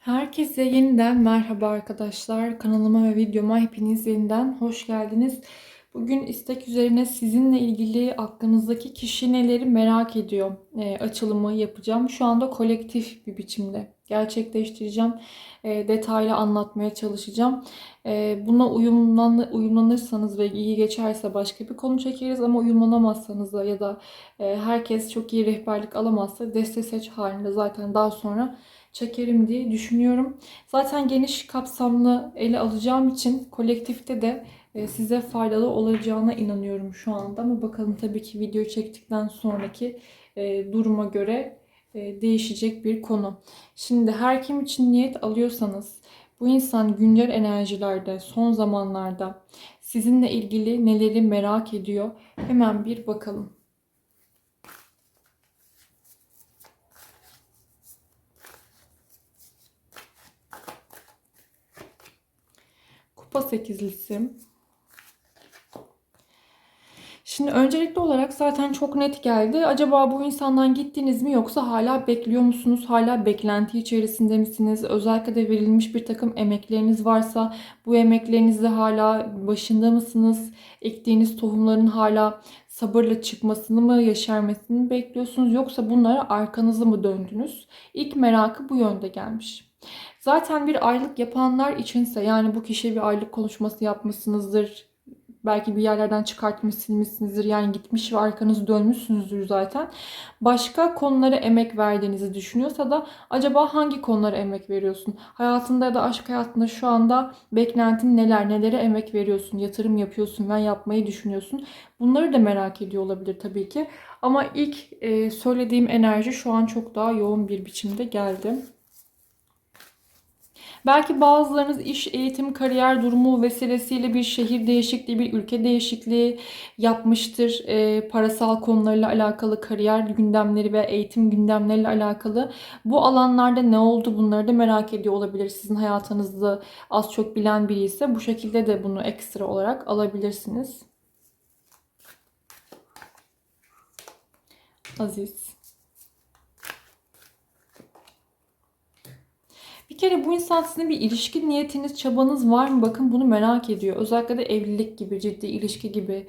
Herkese yeniden merhaba arkadaşlar. Kanalıma ve videoma hepiniz yeniden hoş geldiniz. Bugün istek üzerine sizinle ilgili aklınızdaki kişi neleri merak ediyor e, açılımı yapacağım. Şu anda kolektif bir biçimde gerçekleştireceğim. E, detaylı anlatmaya çalışacağım. E, buna uyumlan, uyumlanırsanız ve iyi geçerse başka bir konu çekeriz ama uyumlanamazsanız da ya da e, herkes çok iyi rehberlik alamazsa deste seç halinde zaten daha sonra çekerim diye düşünüyorum. Zaten geniş kapsamlı ele alacağım için kolektifte de e, size faydalı olacağına inanıyorum şu anda. Ama bakalım tabii ki video çektikten sonraki e, duruma göre e, değişecek bir konu. Şimdi her kim için niyet alıyorsanız bu insan güncel enerjilerde son zamanlarda sizinle ilgili neleri merak ediyor hemen bir bakalım. Kupa sekizlisi. Şimdi öncelikli olarak zaten çok net geldi. Acaba bu insandan gittiniz mi yoksa hala bekliyor musunuz? Hala beklenti içerisinde misiniz? Özellikle de verilmiş bir takım emekleriniz varsa bu emeklerinizde hala başında mısınız? Ektiğiniz tohumların hala sabırla çıkmasını mı, yeşermesini bekliyorsunuz? Yoksa bunlara arkanızı mı döndünüz? İlk merakı bu yönde gelmiş. Zaten bir aylık yapanlar içinse yani bu kişiye bir aylık konuşması yapmışsınızdır. Belki bir yerlerden çıkartmış. Yani gitmiş ve arkanızı dönmüşsünüzdür zaten. Başka konulara emek verdiğinizi düşünüyorsa da acaba hangi konulara emek veriyorsun? Hayatında ya da aşk hayatında şu anda beklentin neler? Nelere emek veriyorsun? Yatırım yapıyorsun ve yapmayı düşünüyorsun. Bunları da merak ediyor olabilir tabii ki. Ama ilk söylediğim enerji şu an çok daha yoğun bir biçimde geldi. Belki bazılarınız iş, eğitim, kariyer durumu vesilesiyle bir şehir değişikliği, bir ülke değişikliği yapmıştır. E, parasal konularla alakalı, kariyer gündemleri ve eğitim gündemleriyle alakalı. Bu alanlarda ne oldu bunları da merak ediyor olabilir. Sizin hayatınızda az çok bilen biri ise bu şekilde de bunu ekstra olarak alabilirsiniz. Aziz. Bir kere bu insan sizin bir ilişki niyetiniz, çabanız var mı? Bakın bunu merak ediyor. Özellikle de evlilik gibi, ciddi ilişki gibi,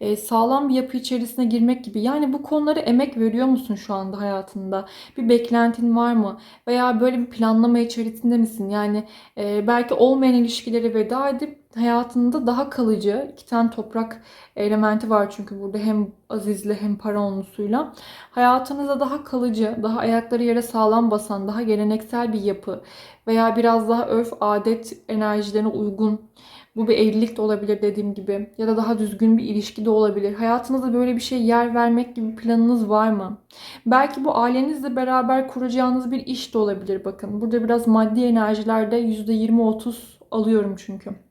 e, sağlam bir yapı içerisine girmek gibi. Yani bu konuları emek veriyor musun şu anda hayatında? Bir beklentin var mı? Veya böyle bir planlama içerisinde misin? Yani e, belki olmayan ilişkileri veda edip hayatında daha kalıcı iki tane toprak elementi var çünkü burada hem azizle hem paraonlusuyla hayatınızda daha kalıcı, daha ayakları yere sağlam basan, daha geleneksel bir yapı veya biraz daha örf adet enerjilerine uygun bu bir evlilik de olabilir dediğim gibi ya da daha düzgün bir ilişki de olabilir. Hayatınızda böyle bir şey yer vermek gibi planınız var mı? Belki bu ailenizle beraber kuracağınız bir iş de olabilir bakın. Burada biraz maddi enerjilerde %20-30 alıyorum çünkü.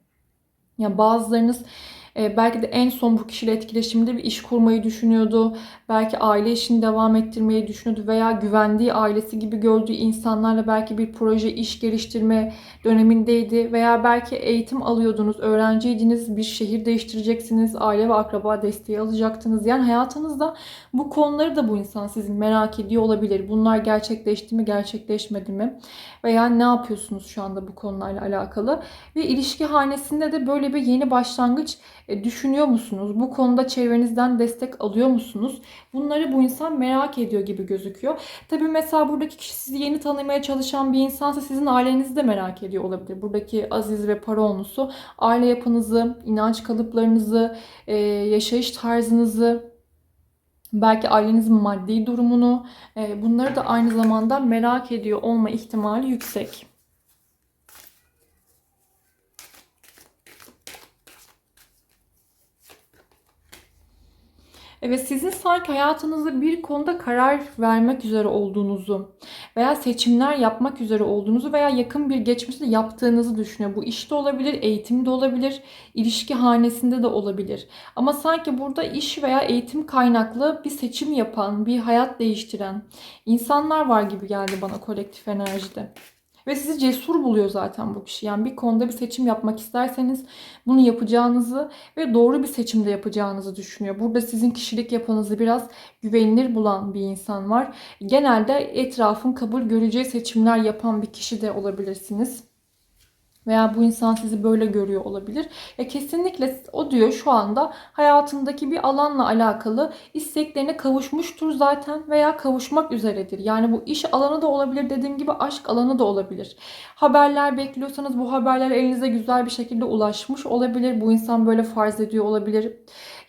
Ya bazılarınız e, belki de en son bu kişiyle etkileşimde bir iş kurmayı düşünüyordu. Belki aile işini devam ettirmeyi düşünüyordu veya güvendiği ailesi gibi gördüğü insanlarla belki bir proje, iş geliştirme dönemindeydi. Veya belki eğitim alıyordunuz, öğrenciydiniz, bir şehir değiştireceksiniz, aile ve akraba desteği alacaktınız. Yani hayatınızda bu konuları da bu insan sizin merak ediyor olabilir. Bunlar gerçekleşti mi, gerçekleşmedi mi? Veya ne yapıyorsunuz şu anda bu konularla alakalı? Ve ilişki hanesinde de böyle bir yeni başlangıç düşünüyor musunuz? Bu konuda çevrenizden destek alıyor musunuz? Bunları bu insan merak ediyor gibi gözüküyor. Tabii mesela buradaki kişi sizi yeni tanımaya çalışan bir insansa sizin ailenizi de merak ediyor olabilir. Buradaki aziz ve para olmusu aile yapınızı, inanç kalıplarınızı, e, yaşayış tarzınızı, belki ailenizin maddi durumunu e, bunları da aynı zamanda merak ediyor olma ihtimali yüksek. Evet sizin sanki hayatınızda bir konuda karar vermek üzere olduğunuzu veya seçimler yapmak üzere olduğunuzu veya yakın bir geçmişte yaptığınızı düşünüyor. Bu işte olabilir, eğitimde olabilir, ilişki hanesinde de olabilir. Ama sanki burada iş veya eğitim kaynaklı bir seçim yapan, bir hayat değiştiren insanlar var gibi geldi bana kolektif enerjide. Ve sizi cesur buluyor zaten bu kişi. Yani bir konuda bir seçim yapmak isterseniz bunu yapacağınızı ve doğru bir seçimde yapacağınızı düşünüyor. Burada sizin kişilik yapınızı biraz güvenilir bulan bir insan var. Genelde etrafın kabul göreceği seçimler yapan bir kişi de olabilirsiniz. Veya bu insan sizi böyle görüyor olabilir. Ya kesinlikle o diyor şu anda hayatındaki bir alanla alakalı isteklerine kavuşmuştur zaten veya kavuşmak üzeredir. Yani bu iş alanı da olabilir dediğim gibi aşk alanı da olabilir. Haberler bekliyorsanız bu haberler elinize güzel bir şekilde ulaşmış olabilir. Bu insan böyle farz ediyor olabilir.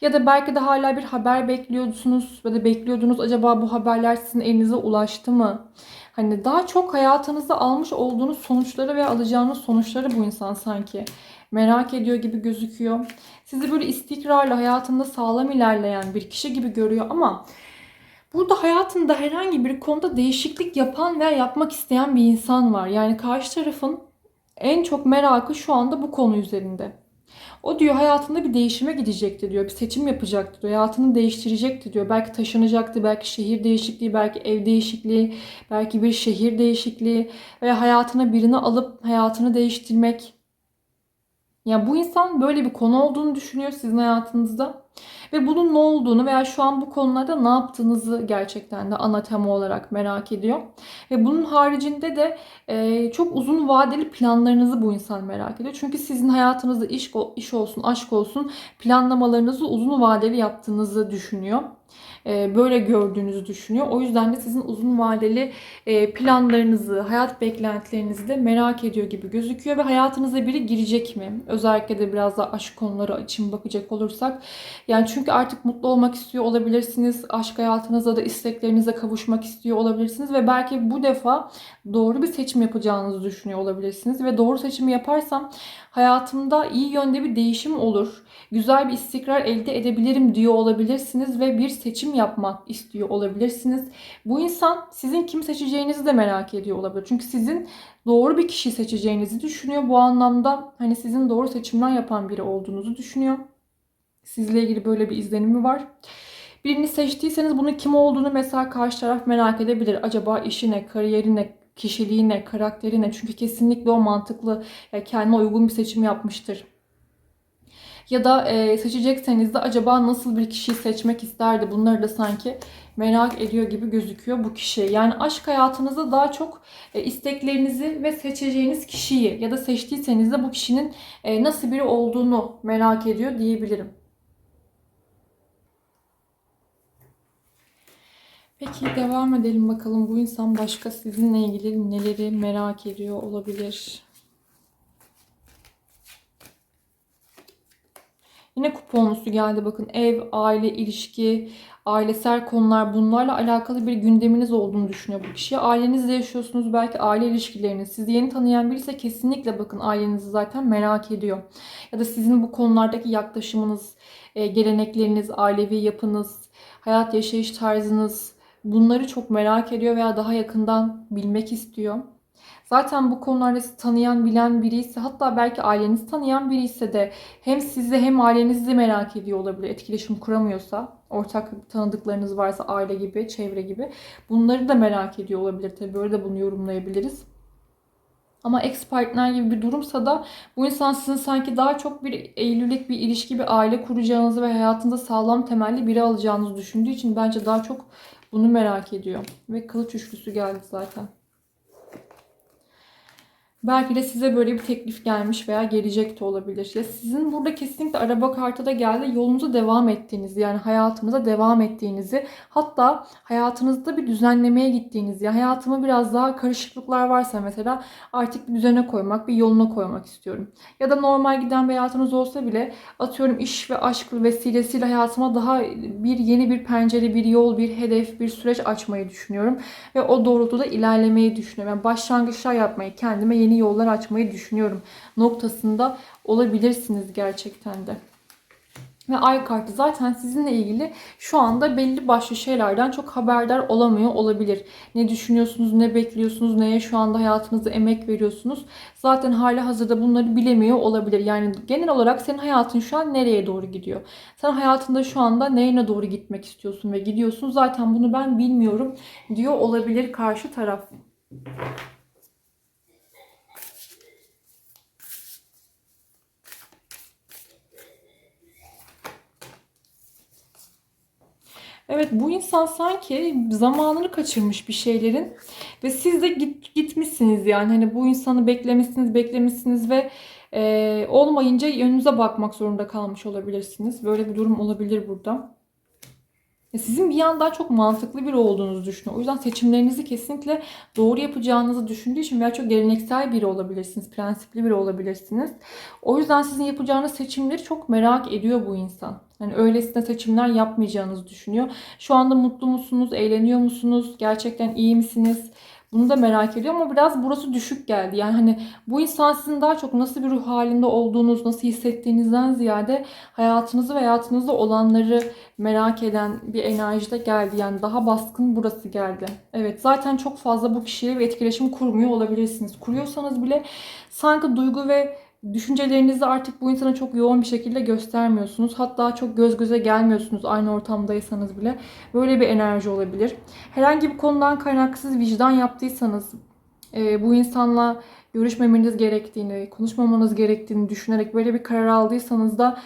Ya da belki de hala bir haber bekliyorsunuz ya da bekliyordunuz acaba bu haberler sizin elinize ulaştı mı? Hani daha çok hayatınızda almış olduğunuz sonuçları ve alacağınız sonuçları bu insan sanki merak ediyor gibi gözüküyor. Sizi böyle istikrarlı hayatında sağlam ilerleyen bir kişi gibi görüyor ama burada hayatında herhangi bir konuda değişiklik yapan veya yapmak isteyen bir insan var. Yani karşı tarafın en çok merakı şu anda bu konu üzerinde. O diyor hayatında bir değişime gidecekti diyor. Bir seçim yapacaktı diyor. Hayatını değiştirecekti diyor. Belki taşınacaktı. Belki şehir değişikliği, belki ev değişikliği, belki bir şehir değişikliği veya hayatına birini alıp hayatını değiştirmek. Ya bu insan böyle bir konu olduğunu düşünüyor sizin hayatınızda. Ve bunun ne olduğunu veya şu an bu konularda ne yaptığınızı gerçekten de ana tema olarak merak ediyor. Ve bunun haricinde de e, çok uzun vadeli planlarınızı bu insan merak ediyor. Çünkü sizin hayatınızda iş, iş olsun, aşk olsun planlamalarınızı uzun vadeli yaptığınızı düşünüyor. E, böyle gördüğünüzü düşünüyor. O yüzden de sizin uzun vadeli e, planlarınızı, hayat beklentilerinizi de merak ediyor gibi gözüküyor ve hayatınıza biri girecek mi? Özellikle de biraz da aşk konuları için bakacak olursak. Yani çünkü artık mutlu olmak istiyor olabilirsiniz. Aşk hayatınızda da isteklerinize kavuşmak istiyor olabilirsiniz ve belki bu defa doğru bir seçim yapacağınızı düşünüyor olabilirsiniz ve doğru seçimi yaparsam hayatımda iyi yönde bir değişim olur. Güzel bir istikrar elde edebilirim diyor olabilirsiniz ve bir seçim yapmak istiyor olabilirsiniz. Bu insan sizin kim seçeceğinizi de merak ediyor olabilir. Çünkü sizin doğru bir kişi seçeceğinizi düşünüyor. Bu anlamda hani sizin doğru seçimler yapan biri olduğunuzu düşünüyor. Sizle ilgili böyle bir izlenimi var. Birini seçtiyseniz bunun kim olduğunu mesela karşı taraf merak edebilir. Acaba işine, kariyerine, kişiliğine, karakterine. Çünkü kesinlikle o mantıklı, yani kendine uygun bir seçim yapmıştır. Ya da e, seçecekseniz de acaba nasıl bir kişiyi seçmek isterdi? Bunları da sanki merak ediyor gibi gözüküyor bu kişi. Yani aşk hayatınızda daha çok e, isteklerinizi ve seçeceğiniz kişiyi ya da seçtiyseniz de bu kişinin e, nasıl biri olduğunu merak ediyor diyebilirim. Peki devam edelim bakalım bu insan başka sizinle ilgili neleri merak ediyor olabilir. Yine kuponlusu geldi bakın ev, aile, ilişki, ailesel konular bunlarla alakalı bir gündeminiz olduğunu düşünüyor bu kişi. Ailenizle yaşıyorsunuz belki aile ilişkileriniz. Sizi yeni tanıyan biri ise kesinlikle bakın ailenizi zaten merak ediyor. Ya da sizin bu konulardaki yaklaşımınız, e, gelenekleriniz, ailevi yapınız, hayat yaşayış tarzınız bunları çok merak ediyor veya daha yakından bilmek istiyor. Zaten bu konularda sizi tanıyan, bilen biri ise hatta belki ailenizi tanıyan biri ise de hem sizi hem ailenizi merak ediyor olabilir. Etkileşim kuramıyorsa, ortak tanıdıklarınız varsa aile gibi, çevre gibi bunları da merak ediyor olabilir. Tabii böyle de bunu yorumlayabiliriz. Ama ex partner gibi bir durumsa da bu insan sizin sanki daha çok bir eylülük bir ilişki, bir aile kuracağınızı ve hayatında sağlam temelli biri alacağınızı düşündüğü için bence daha çok bunu merak ediyor. Ve kılıç üçlüsü geldi zaten. Belki de size böyle bir teklif gelmiş veya gelecek de olabilir. Ya sizin burada kesinlikle araba kartı da geldi. Yolunuza devam ettiğinizi yani hayatınıza devam ettiğinizi hatta hayatınızda bir düzenlemeye gittiğinizi ya hayatıma biraz daha karışıklıklar varsa mesela artık bir düzene koymak, bir yoluna koymak istiyorum. Ya da normal giden bir hayatınız olsa bile atıyorum iş ve aşk vesilesiyle hayatıma daha bir yeni bir pencere, bir yol, bir hedef, bir süreç açmayı düşünüyorum. Ve o doğrultuda ilerlemeyi düşünüyorum. Yani başlangıçlar yapmayı, kendime yeni yeni yollar açmayı düşünüyorum noktasında olabilirsiniz gerçekten de. Ve ay kartı zaten sizinle ilgili şu anda belli başlı şeylerden çok haberdar olamıyor olabilir. Ne düşünüyorsunuz, ne bekliyorsunuz, neye şu anda hayatınızda emek veriyorsunuz. Zaten hala hazırda bunları bilemiyor olabilir. Yani genel olarak senin hayatın şu an nereye doğru gidiyor? Sen hayatında şu anda neyine doğru gitmek istiyorsun ve gidiyorsun. Zaten bunu ben bilmiyorum diyor olabilir karşı taraf. Evet bu insan sanki zamanını kaçırmış bir şeylerin ve siz de git, gitmişsiniz yani hani bu insanı beklemişsiniz beklemişsiniz ve e, olmayınca önünüze bakmak zorunda kalmış olabilirsiniz. Böyle bir durum olabilir burada. Ya Sizin bir yandan çok mantıklı biri olduğunuzu düşünüyor. O yüzden seçimlerinizi kesinlikle doğru yapacağınızı düşündüğü için veya çok geleneksel biri olabilirsiniz, prensipli biri olabilirsiniz. O yüzden sizin yapacağınız seçimleri çok merak ediyor bu insan. Yani öylesine seçimler yapmayacağınızı düşünüyor. Şu anda mutlu musunuz, eğleniyor musunuz, gerçekten iyi misiniz? Bunu da merak ediyor ama biraz burası düşük geldi. Yani hani bu insan sizin daha çok nasıl bir ruh halinde olduğunuz, nasıl hissettiğinizden ziyade hayatınızı ve hayatınızda olanları merak eden bir enerjide geldi. Yani daha baskın burası geldi. Evet zaten çok fazla bu kişiyle bir etkileşim kurmuyor olabilirsiniz. Kuruyorsanız bile sanki duygu ve düşüncelerinizi artık bu insana çok yoğun bir şekilde göstermiyorsunuz. Hatta çok göz göze gelmiyorsunuz aynı ortamdaysanız bile. Böyle bir enerji olabilir. Herhangi bir konudan kaynaksız vicdan yaptıysanız e, bu insanla görüşmemeniz gerektiğini, konuşmamanız gerektiğini düşünerek böyle bir karar aldıysanız da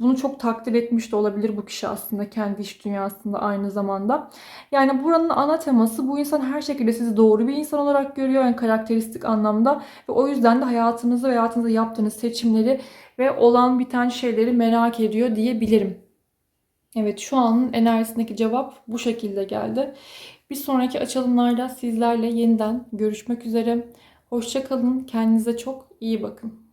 bunu çok takdir etmiş de olabilir bu kişi aslında kendi iş dünyasında aynı zamanda. Yani buranın ana teması bu insan her şekilde sizi doğru bir insan olarak görüyor. Yani karakteristik anlamda ve o yüzden de hayatınızı ve hayatınızda yaptığınız seçimleri ve olan biten şeyleri merak ediyor diyebilirim. Evet şu anın enerjisindeki cevap bu şekilde geldi. Bir sonraki açılımlarda sizlerle yeniden görüşmek üzere. Hoşça kalın. Kendinize çok iyi bakın.